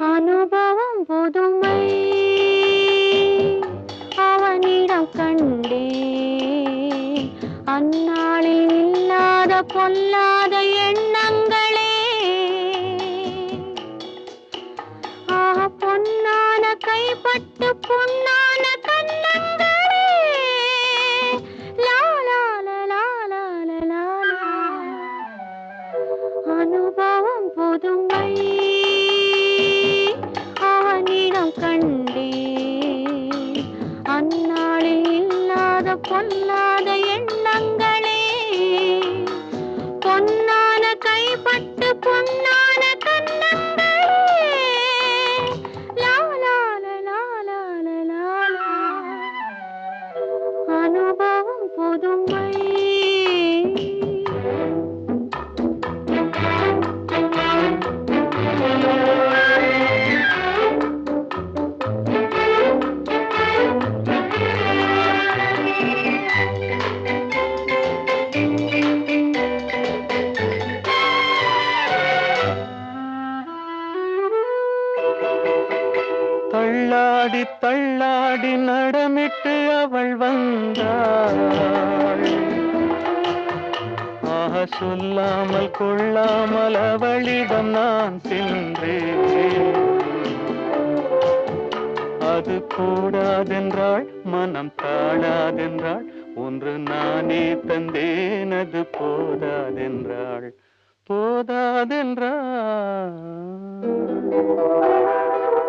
அனுபவம் புதுமை. அவனிடம் கண்டே அந்நாளில் இல்லாத பொல்லா தன்னை ஆடி தள்ளாடி நடமிட்டு அவள் வந்தாள். ஆக சொல்லாமல் கொள்ளாமல் அவளிடம் நான் சென்றேன். அது கூடாதென்றாள் மனம் தாழாதென்றாள் ஒன்று நானே தந்தேன் அது போதாதென்றாள். போதாதென்றாள்.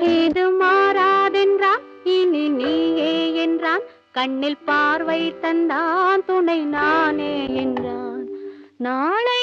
இது மாறாதென்றான் இனி நீயே என்றான். கண்ணில் பார்வை தந்தான் துணை நானே என்றான். நாளை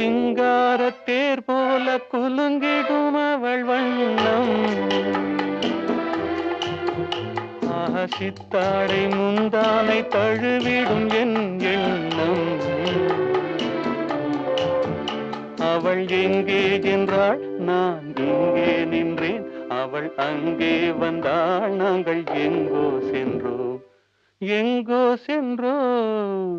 சிங்கார தேர் போல குலுங்கிடும் அவள் வண்ணம். ஆக சித்தாடை முந்தானை தழுவிடும் என் எண்ணம். அவள் எங்கே என்றாள் நான் இங்கே நின்றேன். அவள் அங்கே வந்தாள் நாங்கள் எங்கோ சென்றோம் எங்கோ சென்றோம்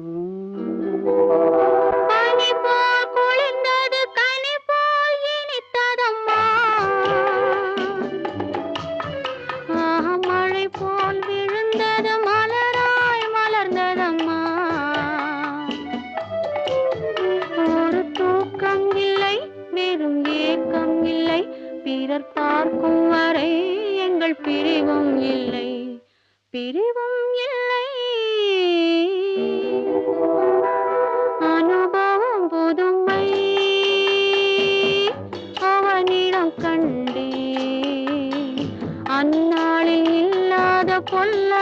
வரை எங்கள் பிரிவும் இல்லை. பிரிவும் இல்லை. அனுபவம் புதுமை. அவனிடம் கண்டே அந்நாளில் இல்லாத பொல்ல